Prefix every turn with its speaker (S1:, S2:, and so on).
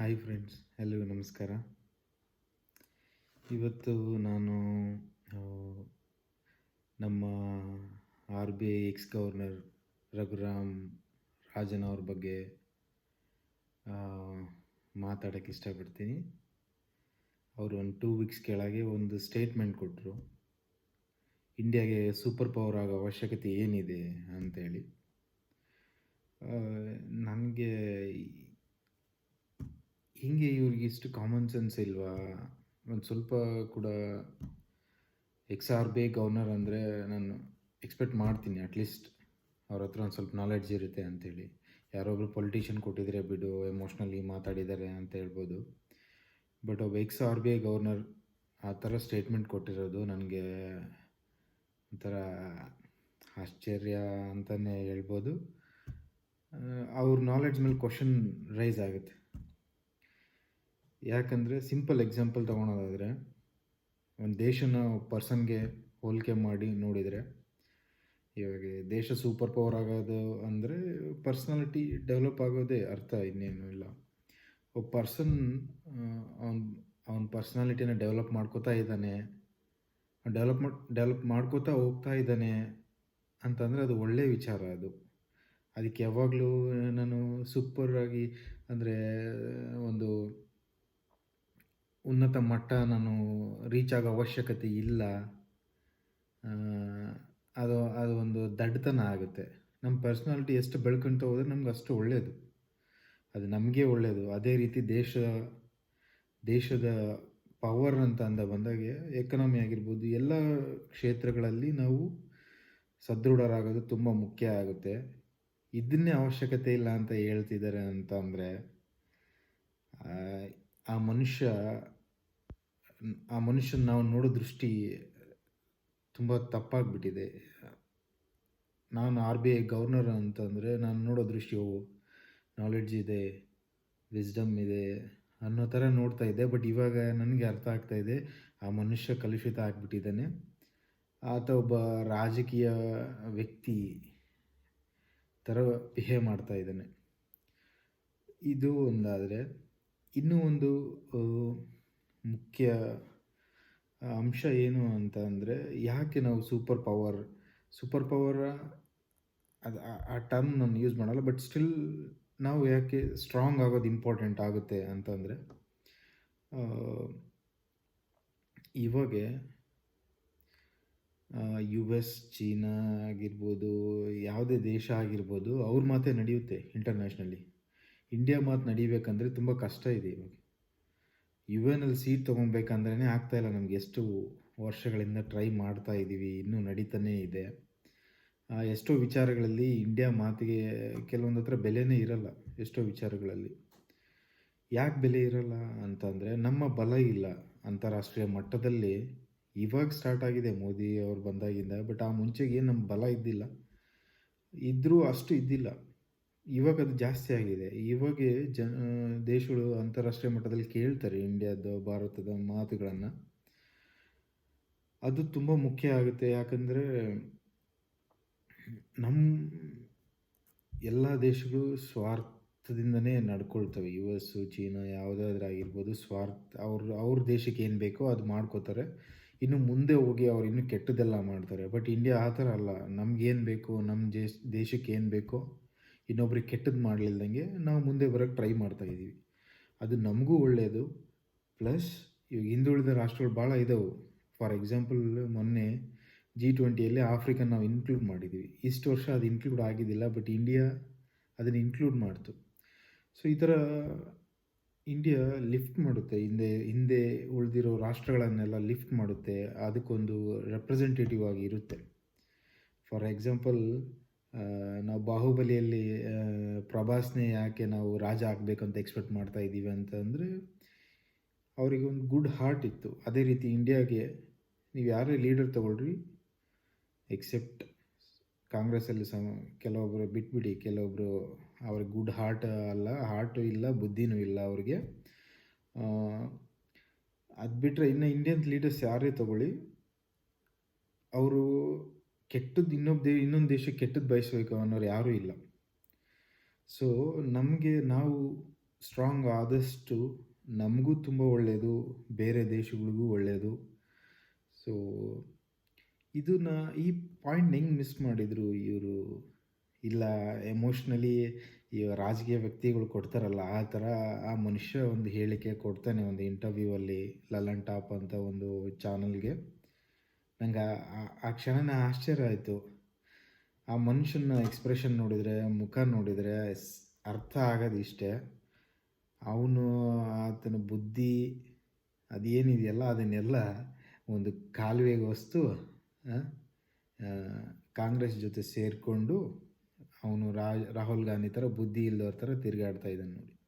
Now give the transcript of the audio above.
S1: Hi friends ಎಲ್ಲರಿಗೂ ನಮಸ್ಕಾರ. ಇವತ್ತು ನಾನು ನಮ್ಮ R B I ex governor Raghuram Rajan ಅವ್ರ ಬಗ್ಗೆ ಮಾತಾಡೋಕ್ಕೆ ಇಷ್ಟಪಡ್ತೀನಿ. ಅವರು ಒಂದು ಟೂ ವೀಕ್ಸ್ ಕೆಳಗೆ ಒಂದು ಸ್ಟೇಟ್ಮೆಂಟ್ ಕೊಟ್ಟರು ಇಂಡಿಯಾಗೆ ಸೂಪರ್ ಪವರ್ ಆಗೋ ಅವಶ್ಯಕತೆ ಏನಿದೆ ಅಂತೇಳಿ. ನನಗೆ ಹಿಂಗೆ ಇವ್ರಿಗೆ ಇಷ್ಟು ಕಾಮನ್ ಸೆನ್ಸ್ ಇಲ್ವಾ? ಒಂದು ಸ್ವಲ್ಪ ಕೂಡ ಎಕ್ಸ್ ಆರ್ ಬಿ ಗವರ್ನರ್ ಅಂದರೆ ನಾನು ಎಕ್ಸ್ಪೆಕ್ಟ್ ಮಾಡ್ತೀನಿ ಅಟ್ಲೀಸ್ಟ್ ಅವ್ರ ಹತ್ರ ಒಂದು ಸ್ವಲ್ಪ ನಾಲೆಡ್ಜ್ ಇರುತ್ತೆ ಅಂಥೇಳಿ ಯಾರೊಬ್ಬರು ಪೊಲಿಟಿಷಿಯನ್ ಕೊಟ್ಟಿದ್ರೆ ಬಿಡು ಎಮೋಷ್ನಲಿ ಮಾತಾಡಿದ್ದಾರೆ ಅಂತ ಹೇಳ್ಬೋದು. ಬಟ್ ಒಬ್ಬ ex R B I governor ಆ ಥರ ಸ್ಟೇಟ್ಮೆಂಟ್ ಕೊಟ್ಟಿರೋದು ನನಗೆ ಒಂಥರ ಆಶ್ಚರ್ಯ ಅಂತಲೇ ಹೇಳ್ಬೋದು. ಅವ್ರ ನಾಲೆಡ್ಜ್ ಮೇಲೆ ಕ್ವಶನ್ ರೈಸ್ ಆಗುತ್ತೆ. ಯಾಕಂದರೆ ಸಿಂಪಲ್ ಎಕ್ಸಾಂಪಲ್ ತೊಗೊಳೋದಾದರೆ, ಒಂದು ದೇಶನ ಪರ್ಸನ್ಗೆ ಹೋಲಿಕೆ ಮಾಡಿ ನೋಡಿದರೆ, ಇವಾಗ ದೇಶ ಸೂಪರ್ ಪವರ್ ಆಗೋದು ಅಂದರೆ ಪರ್ಸ್ನಾಲಿಟಿ ಡೆವಲಪ್ ಆಗೋದೇ ಅರ್ಥ ಇನ್ನೇನು ಇಲ್ಲ. ಒಬ್ಬ ಪರ್ಸನ್ ಅವನ ಅವನ ಪರ್ಸ್ನಾಲಿಟಿನ ಡೆವಲಪ್ ಮಾಡ್ಕೋತಾ ಇದ್ದಾನೆ ಡೆವಲಪ್ ಮಾಡಿ ಡೆವಲಪ್ ಮಾಡ್ಕೋತಾ ಹೋಗ್ತಾ ಇದ್ದಾನೆ ಅಂತಂದರೆ ಅದು ಒಳ್ಳೆಯ ವಿಚಾರ ಅದು. ಅದಕ್ಕೆ ಯಾವಾಗಲೂ ನಾನು ಸೂಪರ್ ಆಗಿ ಅಂದರೆ ಒಂದು ಉನ್ನತ ಮಟ್ಟ ನಾನು ರೀಚ್ ಆಗೋ ಅವಶ್ಯಕತೆ ಇಲ್ಲ. ಅದು ಅದು ಒಂದು ದಡ್ಡತನ ಆಗುತ್ತೆ. ನಮ್ಮ ಪರ್ಸ್ನಾಲಿಟಿ ಎಷ್ಟು ಬೆಳ್ಕೊಂತ ಹೋದರೆ ನಮ್ಗೆ ಅಷ್ಟು ಒಳ್ಳೆಯದು ಅದು ನಮಗೆ ಒಳ್ಳೆಯದು ಅದೇ ರೀತಿ ದೇಶ, ದೇಶದ ಪವರ್ ಅಂತ ಅಂದ ಬಂದಾಗೆ ಎಕನಾಮಿ ಆಗಿರ್ಬೋದು, ಎಲ್ಲ ಕ್ಷೇತ್ರಗಳಲ್ಲಿ ನಾವು ಸದೃಢರಾಗೋದು ತುಂಬ ಮುಖ್ಯ ಆಗುತ್ತೆ. ಇದನ್ನೇ ಅವಶ್ಯಕತೆ ಇಲ್ಲ ಅಂತ ಹೇಳ್ತಿದ್ದಾರೆ ಅಂತ ಅಂದರೆ ಆ ಮನುಷ್ಯ, ಆ ಮನುಷ್ಯನ ನಾವು ನೋಡೋ ದೃಷ್ಟಿ ತುಂಬ ತಪ್ಪಾಗಿಬಿಟ್ಟಿದೆ. ನಾನು ಆರ್ ಬಿ ಐ ಗವರ್ನರ್ ಅಂತಂದರೆ ನಾನು ನೋಡೋ ದೃಷ್ಟಿ ಓ ನಾಲೆಡ್ಜ್ ಇದೆ ವಿಸ್ಡಮ್ ಇದೆ ಅನ್ನೋ ಥರ ನೋಡ್ತಾ ಇದ್ದೆ. ಬಟ್ ಇವಾಗ ನನಗೆ ಅರ್ಥ ಆಗ್ತಾ ಇದೆ, ಆ ಮನುಷ್ಯ ಕಲುಷಿತ ಆಗಿಬಿಟ್ಟಿದ್ದಾನೆ. ಆತ ಒಬ್ಬ ರಾಜಕೀಯ ವ್ಯಕ್ತಿ ಥರ ಬಿಹೇವ್ ಮಾಡ್ತಾ ಇದ್ದಾನೆ. ಇದು ಒಂದಾದರೆ. ಇನ್ನೂ ಒಂದು ಮುಖ್ಯ ಅಂಶ ಏನು ಅಂತ ಅಂದರೆ ಯಾಕೆ ನಾವು ಸೂಪರ್ ಪವರ್ ಸೂಪರ್ ಪವರ್ ಅದು, ಆ- ಟರ್ಮ್ ನಾನು ಯೂಸ್ ಮಾಡಲ್ಲ ಬಟ್ ಸ್ಟಿಲ್ ನಾವು ಯಾಕೆ ಸ್ಟ್ರಾಂಗ್ ಆಗೋದು ಇಂಪಾರ್ಟೆಂಟ್ ಆಗುತ್ತೆ ಅಂತಂದರೆ ಇವಾಗ ಯು ಎಸ್ ಚೀನಾ ಆಗಿರ್ಬೋದು, ಯಾವುದೇ ದೇಶ ಆಗಿರ್ಬೋದು, ಅವ್ರ ಮಾತೇ ನಡೆಯುತ್ತೆ ಇಂಟರ್ನ್ಯಾಷ್ನಲಿ ಇಂಡಿಯಾ ಮಾತು ನಡೀಬೇಕಂದ್ರೆ ತುಂಬ ಕಷ್ಟ ಇದೆ ಇವಾಗ. ಯು ಎನಲ್ಲಿ ಸೀಟ್ ತೊಗೊಬೇಕಂದ್ರೇ ಆಗ್ತಾಯಿಲ್ಲ ನಮ್ಗೆ ಎಷ್ಟು ವರ್ಷಗಳಿಂದ ಟ್ರೈ ಮಾಡ್ತಾ ಇದ್ದೀವಿ ಇನ್ನೂ ನಡೀತಾನೇ ಇದೆ. ಎಷ್ಟೋ ವಿಚಾರಗಳಲ್ಲಿ ಇಂಡಿಯಾ ಮಾತಿಗೆ ಕೆಲವೊಂದು ಹತ್ರ ಬೆಲೆನೇ ಇರಲ್ಲ, ಎಷ್ಟೋ ವಿಚಾರಗಳಲ್ಲಿ. ಯಾಕೆ ಬೆಲೆ ಇರಲ್ಲ ಅಂತಂದರೆ ನಮ್ಮ ಬಲ ಇಲ್ಲ ಅಂತಾರಾಷ್ಟ್ರೀಯ ಮಟ್ಟದಲ್ಲಿ ಇವಾಗ ಸ್ಟಾರ್ಟ್ ಆಗಿದೆ ಮೋದಿ ಅವ್ರು ಬಂದಾಗಿಂದ ಬಟ್ ಆ ಮುಂಚೆಗೆ ಏನು ನಮ್ಮ ಬಲ ಇದ್ದಿಲ್ಲ. ಇದ್ದರೂ ಅಷ್ಟು ಇದ್ದಿಲ್ಲ. ಇವಾಗ ಅದು ಜಾಸ್ತಿ ಆಗಿದೆ. ಇವಾಗ ಜನ, ದೇಶಗಳು ಅಂತಾರಾಷ್ಟ್ರೀಯ ಮಟ್ಟದಲ್ಲಿ ಕೇಳ್ತಾರೆ ಇಂಡಿಯಾದ, ಭಾರತದ ಮಾತುಗಳನ್ನು. ಅದು ತುಂಬ ಮುಖ್ಯ ಆಗುತ್ತೆ. ಯಾಕಂದರೆ ನಮ್ಮ ಎಲ್ಲ ದೇಶಗಳು ಸ್ವಾರ್ಥದಿಂದನೇ ನಡ್ಕೊಳ್ತವೆ. ಯು ಎಸ್ಸು ಚೀನಾ ಯಾವುದಾದ್ರೂ ಆಗಿರ್ಬೋದು ಸ್ವಾರ್ಥ, ಅವ್ರ ಅವ್ರ ದೇಶಕ್ಕೆ ಏನು ಬೇಕೋ ಅದು ಮಾಡ್ಕೋತಾರೆ. ಇನ್ನು ಮುಂದೆ ಹೋಗಿ ಅವ್ರು ಇನ್ನೂ ಕೆಟ್ಟದ್ದೆಲ್ಲ ಮಾಡ್ತಾರೆ. ಬಟ್ ಇಂಡಿಯಾ ಆ ಥರ ಅಲ್ಲ. ನಮ್ಗೇನು ಬೇಕೋ ನಮ್ಮ ದೇಶ ದೇಶಕ್ಕೆ ಏನು ಬೇಕೋ ಇನ್ನೊಬ್ರಿಗೆ ಕೆಟ್ಟದ್ದು ಮಾಡಲಿಲ್ದಂಗೆ ನಾವು ಮುಂದೆ ಬರೋಕ್ಕೆ ಟ್ರೈ ಮಾಡ್ತಾ ಇದ್ದೀವಿ ಅದು ನಮಗೂ ಒಳ್ಳೆಯದು ಪ್ಲಸ್ ಇವಾಗ ಹಿಂದುಳಿದ ರಾಷ್ಟ್ರಗಳು ಭಾಳ ಇದಾವೆ. ಫಾರ್ ಎಕ್ಸಾಂಪಲ್ ಮೊನ್ನೆ ಜಿ ಟ್ವೆಂಟಿಯಲ್ಲಿ ಆಫ್ರಿಕನ್ ನಾವು ಇನ್ಕ್ಲೂಡ್ ಮಾಡಿದ್ದೀವಿ ಇಷ್ಟು ವರ್ಷ ಅದು ಇನ್ಕ್ಲೂಡ್ ಆಗಿದ್ದಿಲ್ಲ ಬಟ್ ಇಂಡಿಯಾ ಅದನ್ನು ಇನ್ಕ್ಲೂಡ್ ಮಾಡ್ತು. ಸೊ ಈ ಥರ ಇಂಡಿಯಾ ಲಿಫ್ಟ್ ಮಾಡುತ್ತೆ. ಹಿಂದೆ ಹಿಂದೆ ಉಳಿದಿರೋ ರಾಷ್ಟ್ರಗಳನ್ನೆಲ್ಲ ಲಿಫ್ಟ್ ಮಾಡುತ್ತೆ. ಅದಕ್ಕೊಂದು ರೆಪ್ರೆಸೆಂಟೇಟಿವ್ ಆಗಿ ಇರುತ್ತೆ. ಫಾರ್ ಎಕ್ಸಾಂಪಲ್ ನಾವು ಬಾಹುಬಲಿಯಲ್ಲಿ ಪ್ರಭಾಸ್ನೇ ಯಾಕೆ ನಾವು ರಾಜ ಆಗಬೇಕಂತ ಎಕ್ಸ್ಪೆಕ್ಟ್ ಮಾಡ್ತಾ ಇದ್ದೀವಿ ಅಂತಂದರೆ, ಅವರಿಗೆ ಒಂದು ಗುಡ್ ಹಾರ್ಟ್ ಇತ್ತು. ಅದೇ ರೀತಿ ಇಂಡಿಯಾಗೆ ನೀವು ಯಾರೇ ಲೀಡರ್ ತಗೊಳ್ರಿ ಎಕ್ಸೆಪ್ಟ್ ಕಾಂಗ್ರೆಸ್ಸಲ್ಲಿ ಸಮ ಕೆಲವೊಬ್ಬರು ಬಿಟ್ಬಿಡಿ ಕೆಲವೊಬ್ಬರು ಅವ್ರಿಗೆ ಗುಡ್ ಹಾರ್ಟ್ ಅಲ್ಲ ಹಾರ್ಟು ಇಲ್ಲ, ಬುದ್ಧಿನೂ ಇಲ್ಲ ಅವ್ರಿಗೆ. ಅದು ಬಿಟ್ಟರೆ ಇನ್ನು ಇಂಡಿಯನ್ ಲೀಡರ್ಸ್ ಯಾರೇ ತಗೊಳ್ಳಿ, ಅವರು ಕೆಟ್ಟದ್ದು ಇನ್ನೊಬ್ಬ ದೇ, ಇನ್ನೊಂದು ದೇಶಕ್ಕೆ ಕೆಟ್ಟದ್ದು ಬಯಸಬೇಕು ಅನ್ನೋರು ಯಾರೂ ಇಲ್ಲ. ಸೊ ನಮಗೆ ನಾವು ಸ್ಟ್ರಾಂಗ್ ಆದಷ್ಟು ನಮಗೂ ತುಂಬ ಒಳ್ಳೆಯದು ಬೇರೆ ದೇಶಗಳಿಗೂ ಒಳ್ಳೆಯದು ಸೊ ಇದನ್ನ ಈ ಪಾಯಿಂಟ್ ಹೆಂಗೆ ಮಿಸ್ ಮಾಡಿದರು ಇವರು? ಇಲ್ಲ ಎಮೋಷ್ನಲಿ ಈ ರಾಜಕೀಯ ವ್ಯಕ್ತಿಗಳು ಕೊಡ್ತಾರಲ್ಲ, ಆ ಥರ ಆ ಮನುಷ್ಯ ಒಂದು ಹೇಳಿಕೆ ಕೊಡ್ತಾನೆ ಒಂದು ಇಂಟರ್ವ್ಯೂ ಅಲ್ಲಿ, ಲಲನ್ ಟಾಪ್ ಅಂತ ಒಂದು ಚಾನಲ್ಗೆ ನಂಗೆ ಆ- ಕ್ಷಣನ ಆಶ್ಚರ್ಯ ಆಯಿತು. ಆ ಮನುಷ್ಯನ ಎಕ್ಸ್ಪ್ರೆಷನ್ ನೋಡಿದರೆ, ಮುಖ ನೋಡಿದರೆ ಅರ್ಥ ಆಗೋದು ಇಷ್ಟೇ. ಅವನು ಆತನ ಬುದ್ಧಿ ಅದೇನಿದೆಯಲ್ಲ, ಅದನ್ನೆಲ್ಲ ಒಂದು ಕಾಲುವೆಗೆ ವಸ್ತು ಕಾಂಗ್ರೆಸ್ ಜೊತೆ ಸೇರಿಕೊಂಡು ಅವನು ರಾಹುಲ್ ಗಾಂಧಿ ಥರ ಬುದ್ಧಿ ಇಲ್ಲದವ್ರ ಥರ ತಿರುಗಾಡ್ತಾ ಇದ್ದಾನೆ ನೋಡಿ.